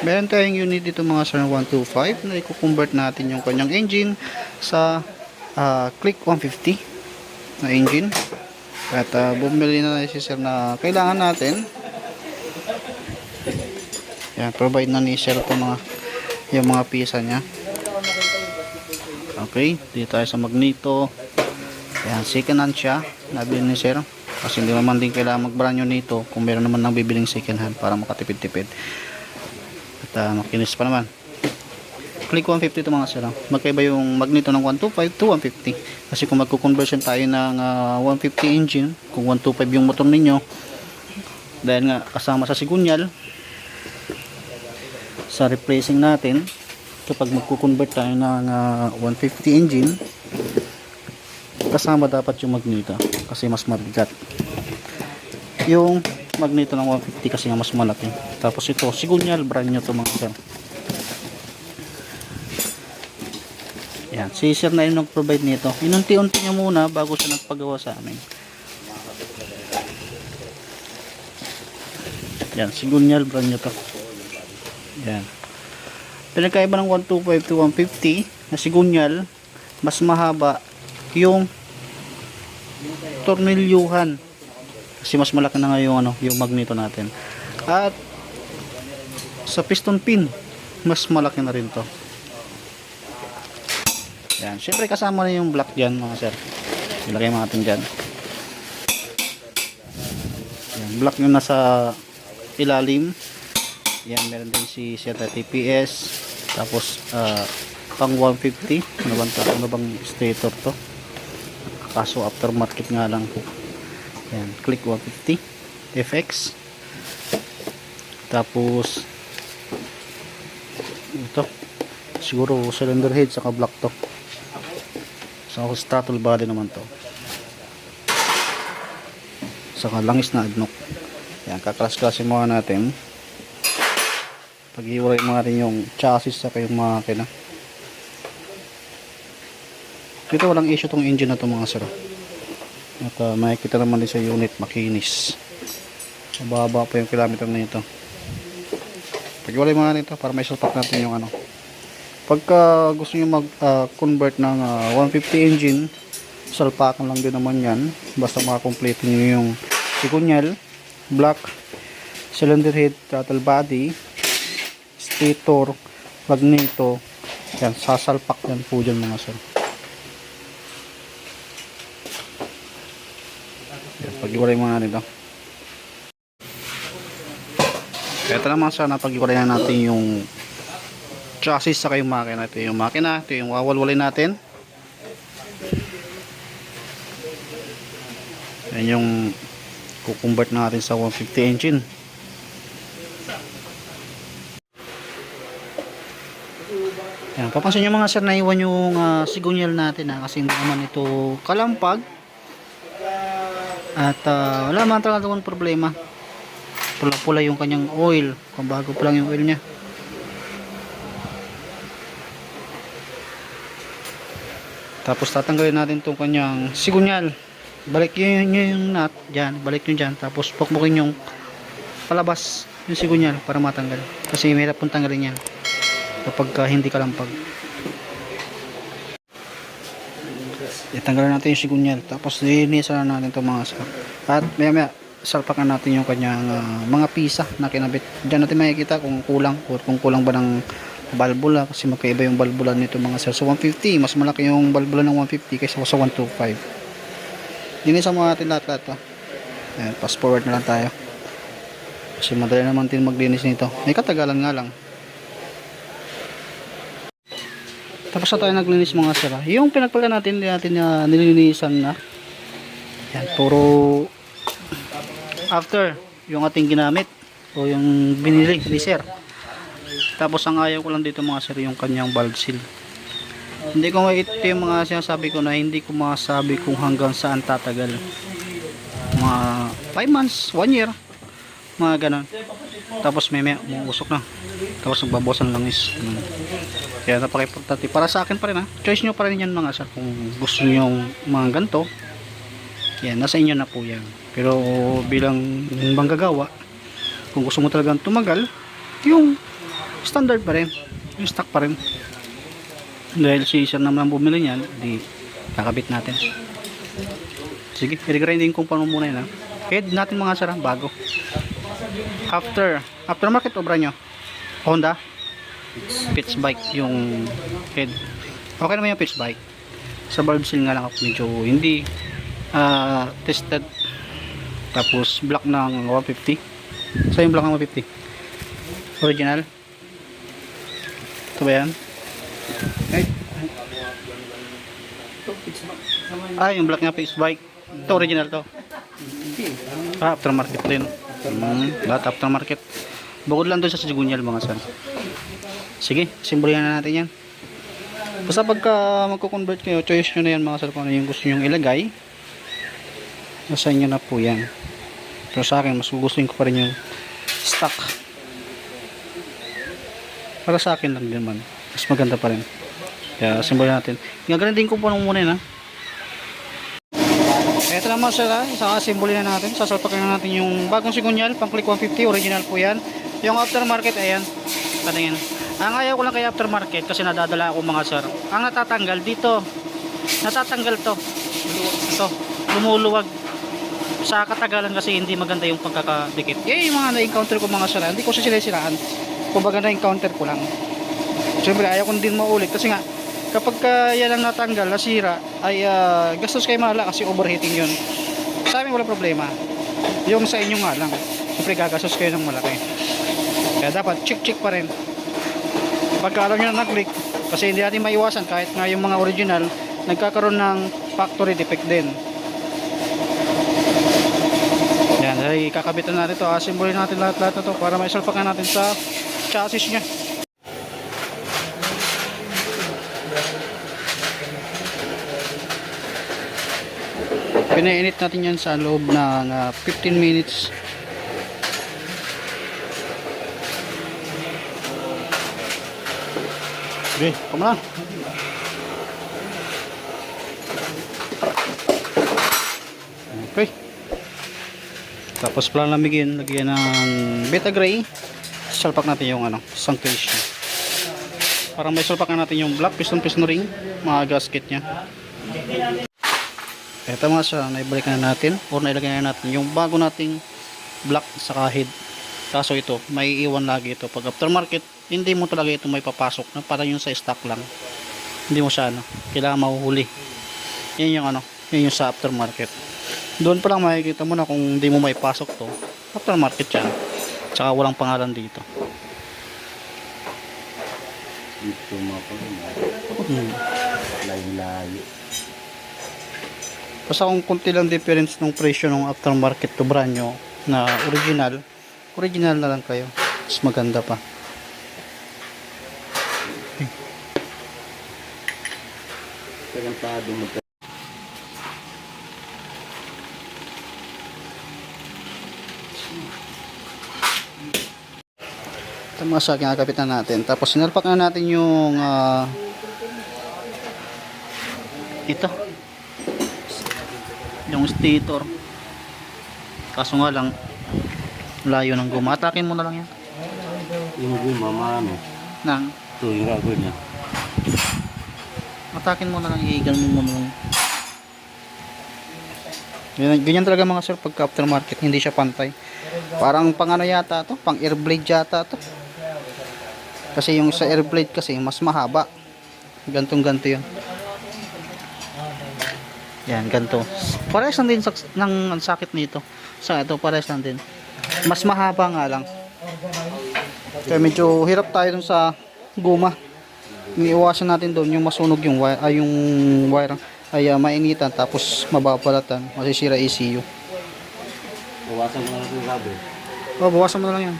Meron tayong unit dito mga sir na 125 na i-convert natin yung kanyang engine sa ah, Click 150 na engine. At ah, bumili na si sir na kailangan natin. Yan, provide na ni sir ito mga yung mga pisa niya. Okay, dito tayo sa magneto. Yan, second hand siya. Nabili ni sir. Kasi hindi naman din kailangan mag-brand new nito kung meron naman nang bibiling second hand para makatipid-tipid. At uh, makinis pa naman. Click 150 ito mga sir. ah. Magkaiba yung magneto ng 125 to 150. Kasi kung magko-conversion tayo ng ah, 150 engine, kung 125 yung motor ninyo, dahil nga kasama sa sigunyal, sa replacing natin, kapag magko-convert tayo ng ah, 150 engine, kasama dapat yung magneto kasi mas mabigat yung magneto ng 150 kasi nga mas malaki. Tapos ito sigunyal brand nyo to mga sir. Yan si sir na yung nag-provide nito. Inunti-unti niya muna bago siya nagpagawa sa amin. Yan sigunyal brand nyo to. Yan. Pinagkaiba ng 125 to 150 na sigunyal mas mahaba yung tornilyuhan kasi mas malaki na nga yung, ano, yung magneto natin. At sa piston pin mas malaki na rin to. Yan. Syempre kasama na yung block dyan mga sir. Ilagay natin dyan. Yan, block yung nasa ilalim. Yan meron din si Sierra TPS tapos ah, pang 150 ano bang, ano bang stator to? Kaso aftermarket nga lang po yan click 150 FX tapos ito siguro cylinder head saka block to. Saka throttle body naman to. Saka langis na adnok. Yan kaklas-klasin muna natin. Pag-iwalay mo natin yung chassis saka yung makina. Dito walang issue tong engine na to mga sir at uh, makikita naman din sa unit makinis. Mababa pa yung kilometer na ito. Pag-iwalay mo natin ito para may sulpak natin yung ano. Pagka gusto nyo mag uh, convert ng uh, 150 engine salpakan lang din naman yan. Basta makakomplete nyo yung sikunyal block cylinder head throttle body stator magneto. Yan sasalpak yan po dyan mga sir pag-iwalay mo natin ito naman sana pag-iwalay na natin yung chassis sa yung makina. Ito yung makina ito yung wawalwalay natin. Yan yung kukonvert natin sa 150 engine. Yan, papansin nyo mga sir na iwan yung uh, sigunyal natin ha, kasi hindi naman ito kalampag at ah, wala man talaga naman problema. Pula pula yung kanyang oil. Kung bago pa lang yung oil nya tapos tatanggalin natin itong kanyang sigunyal. Balik yun, yun yung nut. Dyan, balik nyo dyan. Tapos pukpukin yung palabas yung sigunyal para matanggal. Kasi mahirap pong tanggalin yan kapag ka hindi kalampag itanggalin natin yung sigunyal. Tapos linisan na natin itong mga sar. At maya maya salpakan natin yung kanyang ah, mga pisa na kinabit. Dyan natin makikita kung kulang kung kulang ba ng balbula kasi magkaiba yung balbula nito mga sir sa 150 mas malaki yung balbula ng 150 kaysa sa 125 linisan mo natin lahat lahat to Ayan, fast forward na lang tayo. Kasi madali naman din maglinis nito. May katagalan nga lang tapos na tayo naglinis mga sir ah. yung pinagpala natin hindi natin na nilinisan na. Yan puro after yung ating ginamit o yung binili ni sir. Tapos ang ayaw ko lang dito mga sir yung kanyang valve seal. Hindi ko ito yung mga sinasabi ko na hindi ko masabi kung hanggang saan tatagal. Mga 5 months 1 year mga ganon tapos may may umuusok na tapos nagbabawasan langis Ganun. kaya napaka-importante para sa akin pa rin ha choice nyo pa rin yan mga sir kung gusto nyo mga ganito yan nasa inyo na po yan pero bilang manggagawa kung gusto mo talagang tumagal yung standard pa rin. Yung stock pa rin. Dahil si sir naman bumili niyan, di kakabit natin. Sige, i-grinding ko pa muna yun ha. Head natin mga sir bago. After, aftermarket o brand nyo? Honda? Pitch bike yung head. Okay naman yung pitch bike. Sa valve seal nga lang ako medyo hindi ah, tested. Tapos block ng 150. So yung block ng 150. Original. Ito ba yan? Ay. Ah, yung black nga pitch bike. Ito original to. Ah, aftermarket din. Hmm, lahat aftermarket. Bukod lang doon sa Sigunyal mga san. Sige, simbolihan na natin yan. Basta pagka magko-convert kayo, choice nyo na yan mga sir kung ano yung gusto nyo ilagay. Nasa inyo na po yan. Pero sa akin, mas gugustuhin ko pa rin yung stock. Para sa akin lang din man. Mas maganda pa rin. Kaya simbolihan natin. Gagalan din ko po nung muna yun ha. Ito naman sila, isakasimboli na natin. Sasalpakin na natin yung bagong sigunyal, pang click 150, original po yan. Yung aftermarket, ayan. Patingin. Ang ayaw ko lang kay aftermarket kasi nadadala ako mga sir. Ang natatanggal dito, natatanggal to. Ito, lumuluwag. Sa katagalan kasi hindi maganda yung pagkakadikit. Eh, yung mga na-encounter ko mga sir, hindi ko sila siraan. Kumbaga na-encounter ko lang. Siyempre, ayaw ko din maulit kasi nga, kapag ka yan ang natanggal, nasira, ay ah, gastos kayo malala kasi overheating yun. Sa amin wala problema. Yung sa inyo nga lang. Siyempre gagastos kayo ng malaki. Kaya dapat check-check pa rin. Pagka alam nyo na nag-leak, kasi hindi natin maiwasan kahit nga yung mga original, nagkakaroon ng factory defect din. Yan, ay kakabitan natin to. Asimbolin natin lahat-lahat na to para maisalpakan natin sa chassis niya. Pinainit natin yan sa loob ng ah, 15 minutes. Okay, come na. Okay. Tapos pala lamigin, lagyan ng beta gray. Salpak natin yung ano, isang case niya. Para may salpakan natin yung black piston piston ring, mga gasket niya. Ito mga sa naibalik na natin or nailagay na natin yung bago nating black sa kahid. Kaso ito, may iwan lagi ito. Pag aftermarket, hindi mo talaga ito may papasok na para yung sa stock lang. Hindi mo siya ano, kailangan mahuhuli. Yan yung ano, yan yung sa aftermarket. Doon pa lang makikita mo na kung hindi mo may pasok to, aftermarket yan. Tsaka walang pangalan dito. Dito mga panginoon. Hmm. Layo-layo. Basta kung kunti lang difference ng presyo ng aftermarket to brand nyo na original, original na lang kayo. Mas maganda pa. Tarantado mo. Ito mga sa kinakapitan natin. Tapos sinalpak na natin yung ah, ito. Yung stator. Kaso nga lang layo ng guma. Atakin mo na lang yan. Yung guma, maano. Nang Ito yung gagawin niya. atakin mo na lang iigal mo na lang. Ganyan, ganyan talaga mga sir pagka aftermarket hindi siya pantay. Parang pang ano yata to, pang air blade yata to. Kasi yung sa air blade kasi mas mahaba. Gantong ganto 'yun. Yan, ganto. Parehas lang din sa, ng sakit nito. Sa ito, parehas lang din. Mas mahaba nga lang. Kaya medyo hirap tayo dun sa guma. Iniiwasan natin doon yung masunog yung wire, ay yung wire ay ah, mainitan tapos mababalatan, masisira ECU. Bawasan mo na lang yung rubber. Oh, bawasan mo na lang yan.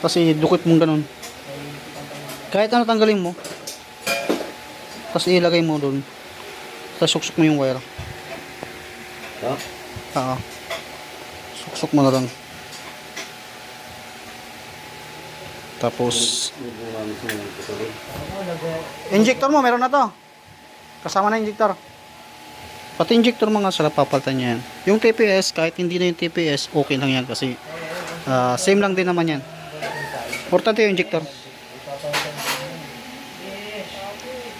Kasi dukot mong ganun. Kahit ano tanggalin mo. Tapos ilagay mo doon. Tapos suksok mo yung wire. Ha? Oo. Suksok mo na lang. Tapos, injector mo, meron na to. Kasama na injector. Pati injector mga sala papalitan niya yan. Yung TPS, kahit hindi na yung TPS, okay lang yan kasi ah, same lang din naman yan. Importante yung injector.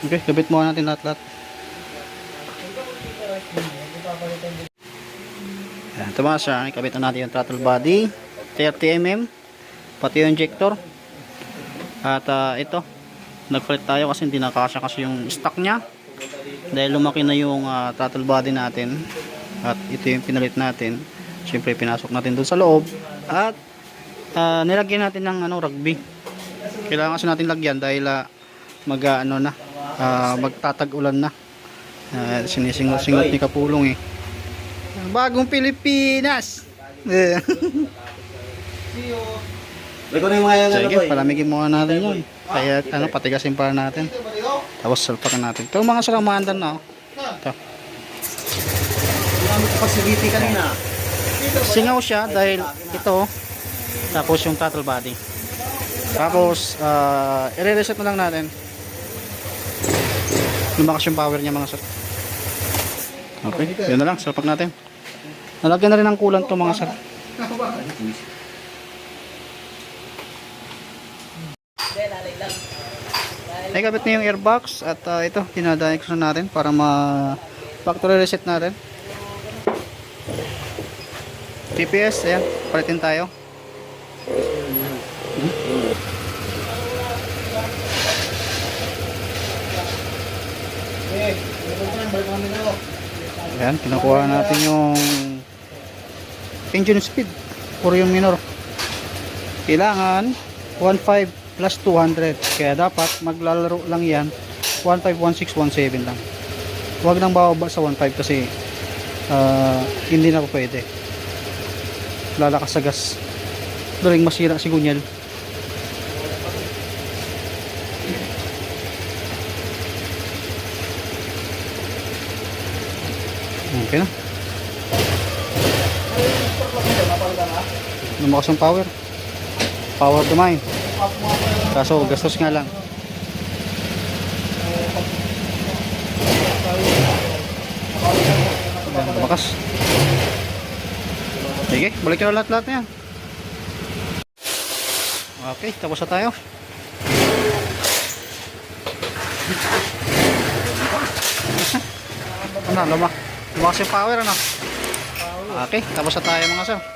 Okay, gabit mo natin lahat-lahat. Ayan, ito mga sir, ikabit na natin yung throttle body, 30mm, pati yung injector. At ah, ito, nagpalit tayo kasi hindi nakasya kasi yung stock niya. Dahil lumaki na yung ah, throttle body natin. At ito yung pinalit natin. Siyempre pinasok natin doon sa loob. At ah, nilagyan natin ng ano, rugby. Kailangan kasi natin lagyan dahil ah, mag ano na, ah, magtatag-ulan na. Uh, sinisingot-singot ni Kapulong eh. Bagong Pilipinas! Eh. May ko na yung mga yan, Sige, boy. palamigin muna natin yun. Kaya ano, patigasin para natin. Tapos salpakan natin. Ito mga saramahan na. Oh. Ito. Facility kanina. Singaw siya dahil ito. Tapos yung throttle body. Tapos, uh, i-reset na lang natin. Lumakas yung power niya mga sir. Okay, yun na lang. Salpak natin. Nalagyan na rin ng kulang to mga sir. Ay, kabit na yung airbox at uh, ito, dinadayak na natin para ma factory reset natin. TPS, ayan, palitin tayo. Ayan, kinukuha natin yung engine speed or yung minor. Kailangan 1.5 plus 200. Kaya dapat maglalaro lang yan 1.5, 1.6, 1.7 lang. Huwag nang bababa sa 1.5 kasi ah, hindi na po pwede. Lalakas sa gas. Daling masira si Gunyal. Okay na. Lumakas ang power. Power mine. Kaso gastos nga lang. Ayan, lumakas. Sige, balik na lahat-lahat na yan. Okay, tapos na tayo. ano, luma. Lumakas yung power, ano? Okay, tapos na tayo mga sir.